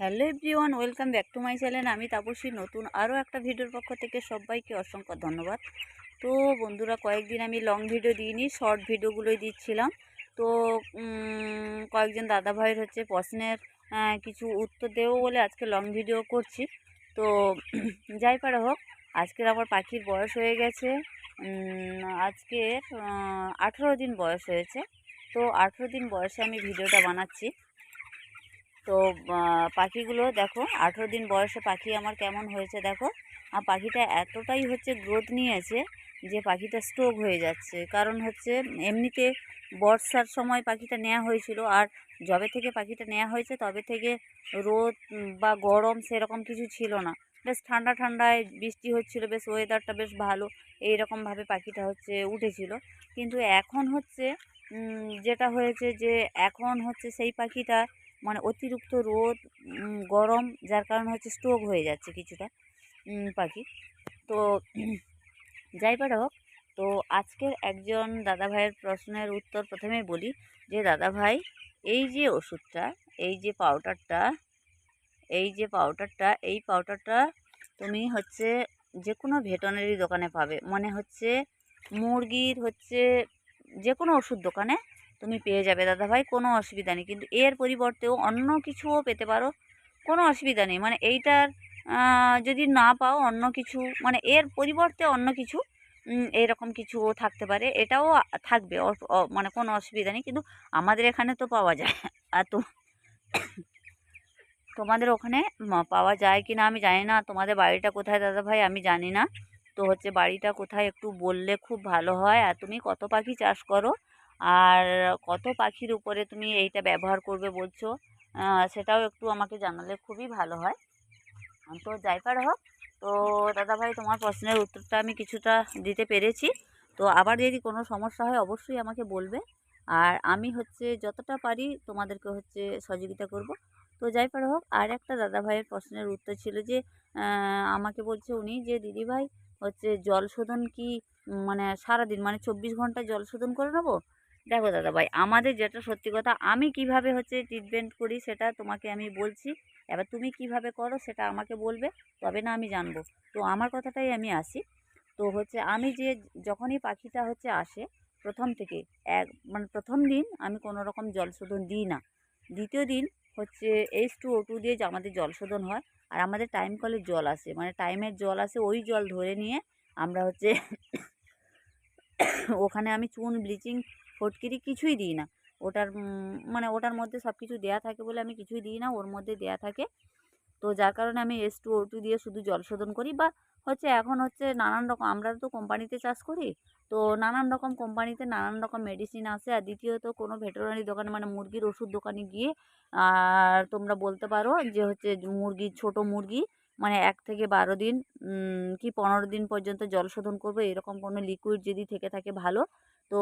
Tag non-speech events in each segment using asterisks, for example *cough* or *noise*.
Hello everyone, welcome back to my channel. আমি তাপসী, নতুন আরও একটা ভিডিওর পক্ষ থেকে সবাইকে অসংখ্য ধন্যবাদ। তো বন্ধুরা, কয়েকদিন আমি লং ভিডিও দিইনি শর্ট ভিডিওগুলোই দিচ্ছিলাম। তো কয়েকজন দাদা ভাইয়ের হচ্ছে প্রশ্নের কিছু উত্তর দেবো বলে আজকে লং ভিডিও করছি। তো *clears throat* যাই পারে হোক, আজকের আমার পাখির বয়স হয়ে গেছে আজকের আঠেরো দিন বয়স হয়েছে। তো আঠেরো দিন বয়সে আমি ভিডিওটা বানাচ্ছি। তো পাখিগুলো দেখো, আঠেরো দিন বয়সে পাখি আমার কেমন হয়েছে দেখো। আর পাখিটা এতটাই হচ্ছে গ্রোথ নিয়েছে যে পাখিটা স্ট্রোক হয়ে যাচ্ছে। কারণ হচ্ছে এমনিতে বর্ষার সময় পাখিটা নেওয়া হয়েছিল আর যবে থেকে পাখিটা নেওয়া হয়েছে তবে থেকে রোদ বা গরম সেরকম কিছু ছিল না। বেশ ঠান্ডা ঠান্ডায় বৃষ্টি হচ্ছিল, বেশ ওয়েদারটা বেশ ভালো এই এইরকমভাবে পাখিটা হচ্ছে উঠেছিল। কিন্তু এখন হচ্ছে যেটা হয়েছে যে এখন হচ্ছে সেই পাখিটা মানে অতিরিক্ত রোদ গরম, যার কারণে হচ্ছে স্ট্রোক হয়ে যাচ্ছে কিছুটা পাখি। তো *clears throat* যাই পারে হোক, তো আজকের একজন দাদা ভাইয়ের প্রশ্নের উত্তর প্রথমেই বলি যে দাদা ভাই এই যে ওষুধটা, এই যে পাউডারটা এই যে পাউডারটা এই পাউডারটা তুমি হচ্ছে যে কোনো ভেটেরিনারি দোকানে পাবে। মানে হচ্ছে মুরগির হচ্ছে যে কোনো ওষুধ দোকানে তুমি পেয়ে যাবে দাদা ভাই কোনো অসুবিধা নেই। কিন্তু এর পরিবর্তেও অন্য কিছুও পেতে পারো, কোনো অসুবিধা নেই। মানে এইটার যদি না পাও অন্য কিছু মানে এর পরিবর্তে অন্য কিছু এরকম কিছুও থাকতে পারে, এটাও থাকবে মানে কোনো অসুবিধা নেই। কিন্তু আমাদের এখানে তো পাওয়া যায়, আর তো তোমাদের ওখানে পাওয়া যায় কি না আমি জানি না। তোমাদের বাড়িটা কোথায় দাদা ভাই আমি জানি না। তো হচ্ছে বাড়িটা কোথায় একটু বললে খুব ভালো হয়। আর তুমি কত পাখি চাষ করো? আর কত পাখির উপরে তুমি এইটা ব্যবহার করবে বলছো? সেটাও একটু আমাকে জানালে খুবই ভালো হয়। তো যাই পার হোক, তো দাদা ভাই তোমার প্রশ্নের উত্তরটা আমি কিছুটা দিতে পেরেছি। তো আবার যদি কোনো সমস্যা হয় অবশ্যই আমাকে বলবে। আর আমি হচ্ছে যতটা পারি তোমাদেরকে হচ্ছে সহযোগিতা করব। তো যাই পার হোক, আর একটা দাদা ভাইয়ের প্রশ্নের উত্তর ছিল যে আমাকে বলছে উনি যে দিদি ভাই হচ্ছে জল শোধন কি মানে সারাদিন মানে চব্বিশ ঘণ্টা জল শোধন করে নেব? দেখো দাদা ভাই, আমাদের যেটা সত্যি কথা, আমি কীভাবে হচ্ছে ট্রিটমেন্ট করি সেটা তোমাকে আমি বলছি। এবার তুমি কীভাবে করো সেটা আমাকে বলবে, তবে না আমি জানব। তো আমার কথাটাই আমি আসি। তো হচ্ছে আমি যে যখনই পাখিটা হচ্ছে আসে, প্রথম থেকে এক মানে প্রথম দিন আমি কোনো রকম জল শোধন দিই না। দ্বিতীয় দিন হচ্ছে এইচ টু ও টু দিয়ে যে আমাদের জল শোধন হয়, আর আমাদের টাইম কলের জল আসে। মানে টাইমের জল আসে, ওই জল ধরে নিয়ে আমরা হচ্ছে *coughs* ওখানে আমি চুন ব্লিচিং ফটকিরি কিছুই দিই না। ওটার মানে ওটার মধ্যে সব কিছু দেয়া থাকে বলে আমি কিছুই দিই না, ওর মধ্যে দেয়া থাকে। তো যার কারণে আমি এস টু ও টু দিয়ে শুধু জল শোধন করি বা হচ্ছে এখন হচ্ছে নানান রকম, আমরা তো কোম্পানিতে চাষ করি, তো নানান রকম কোম্পানিতে নানান রকম মেডিসিন আসে। আর দ্বিতীয়ত কোনো ভেটেরিনারি দোকানে মানে মুরগির ওষুধ দোকানে গিয়ে, আর তোমরা বলতে পারো যে হচ্ছে মুরগি, ছোট মুরগি মানে এক থেকে বারো দিন কি পনেরো দিন পর্যন্ত জল শোধন করবে, এরকম কোনো লিকুইড যদি থেকে থাকে ভালো, তো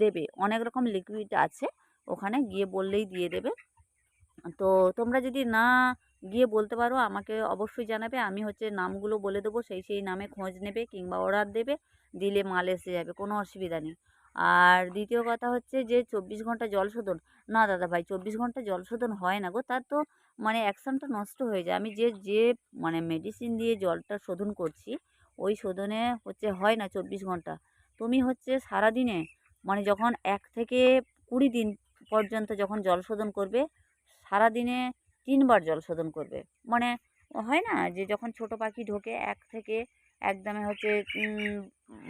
দেবে। অনেক রকম লিকুইড আছে, ওখানে গিয়ে বললেই দিয়ে দেবে। তো তোমরা যদি না গিয়ে বলতে পারো, আমাকে অবশ্যই জানাবে। আমি হচ্ছে নামগুলো বলে দেবো, সেই সেই নামে খোঁজ নেবে কিংবা অর্ডার দেবে, দিলে মাল এসে যাবে, কোনো অসুবিধা নেই। আর দ্বিতীয় কথা হচ্ছে যে, চব্বিশ ঘণ্টা জল শোধন। না দাদা ভাই, চব্বিশ ঘণ্টা জল শোধন হয় না গো, তার তো মানে অ্যাকশনটা নষ্ট হয়ে যায়। আমি যে যে মানে মেডিসিন দিয়ে জলটা শোধন করছি, ওই শোধনে হচ্ছে হয় না চব্বিশ ঘণ্টা। তুমি হচ্ছে সারাদিনে মানে যখন এক থেকে কুড়ি দিন পর্যন্ত যখন জল শোধন করবে, সারাদিনে তিনবার জল শোধন করবে। মানে হয় না যে, যখন ছোট পাখি ঢোকে, এক থেকে একদমে হচ্ছে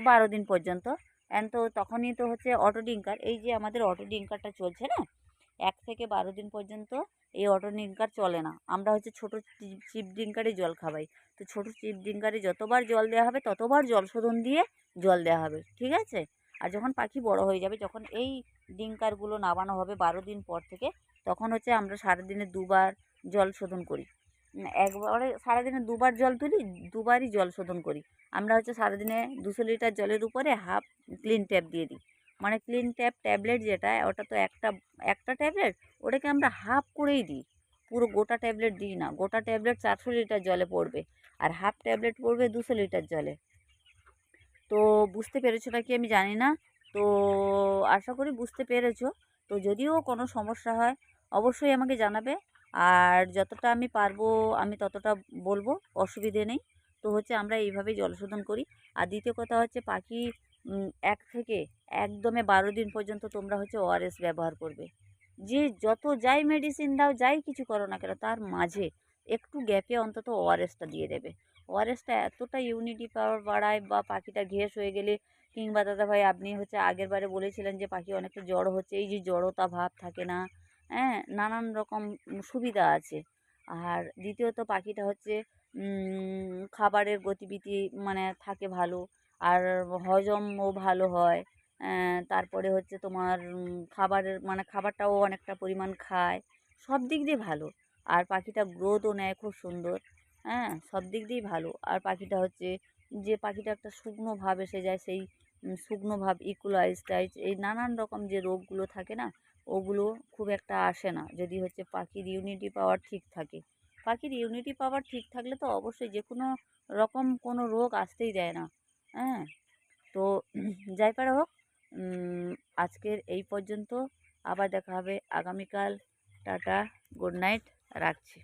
বারো দিন পর্যন্ত এন তো তখনই তো হচ্ছে অটো ডিঙ্কার এই যে আমাদের অটো ডিঙ্কারটা চলছে না? এক থেকে বারো দিন পর্যন্ত এই অটো ডিঙ্কার চলে না। আমরা হচ্ছে ছোটো চিপ ডিঙ্কারে জল খাওয়াই তো ছোটো চিপ ডিঙ্কারে যতবার জল দেওয়া হবে, ততবার জল শোধন দিয়ে জল দেওয়া হবে। ঠিক আছে? আর যখন পাখি বড় হয়ে যাবে, যখন এই ডিঙ্কারগুলো নামানো হবে বারো দিন পর থেকে, তখন হচ্ছে আমরা সারাদিনে দুবার জল শোধন করি। একবারে সারাদিনে দুবার জল তুলি, দুবারই জল শোধন করি। আমরা হচ্ছে সারাদিনে দুশো লিটার জলের উপরে হাফ ক্লিন ট্যাপ দিয়ে দিই। মানে ক্লিন ট্যাপ ট্যাবলেট যেটা, ওটা তো একটা একটা ট্যাবলেট ওটাকে আমরা হাফ করেই দিই। পুরো গোটা ট্যাবলেট দিই না, গোটা ট্যাবলেট চারশো লিটার জলে পড়বে আর হাফ ট্যাবলেট পড়বে দুশো লিটার জলে। তো বুঝতে পেরেছ নাকি আমি জানি না? তো আশা করি বুঝতে পেরেছ। তো যদিও কোনো সমস্যা হয়, অবশ্যই আমাকে জানাবে। আর যতটা আমি পারব, আমি ততটা বলব, অসুবিধে নেই। তো হচ্ছে আমরা এইভাবেই জল শোধন করি। আর দ্বিতীয় কথা হচ্ছে পাখি এক থেকে একদমে বারো দিন পর্যন্ত তোমরা হচ্ছে ওআরএস ব্যবহার করবে। যে যত যাই মেডিসিন দাও, যাই কিছু করো না কেন, তার মাঝে একটু গ্যাপে অন্তত ওআরএসটা দিয়ে দেবে। ওআরএসটা এতটা ইউনিটি পাওয়ার বাড়ায় বা পাখিটা ঘেস হয়ে গেলে কিংবা দাদাভাই আপনি হচ্ছে আগের বারে বলেছিলেন যে পাখি অনেকটা জড়ো হচ্ছে, এই যে জড়তা ভাব থাকে না হ্যাঁ নানান রকম সুবিধা আছে। আর দ্বিতীয়ত পাখিটা হচ্ছে খাবারের গতিবিধি মানে থাকে ভালো, আর হজমও ভালো হয়। তারপরে হচ্ছে তোমার খাবারের মানে খাবারটাও অনেকটা পরিমাণ খায়। সব দিক দিয়ে ভালো। আর পাখিটা গ্রোথও নেয় খুব সুন্দর। হ্যাঁ সব দিক দিয়েই ভালো। আর পাখিটা হচ্ছে, যে পাখিটা একটা শুকনো ভাব এসে যায়, সেই শুকনো ভাব ইকুলাইজটাইজ এই নানান রকম যে রোগগুলো থাকে না ওগুলো খুব একটা আসে না। যদি হচ্ছে পাখির ইউনিটি পাওয়ার ঠিক থাকে। পাখির ইউনিটি পাওয়ার ঠিক থাকলে তো অবশ্যই যে কোনো রকম কোনো রোগ আসতেই দেয় না। হ্যাঁ? তো *clears throat* যাই পারে হোক আজকের এই পর্যন্ত। আবার দেখা হবে আগামীকাল। টাটা গুড নাইট রাখছি।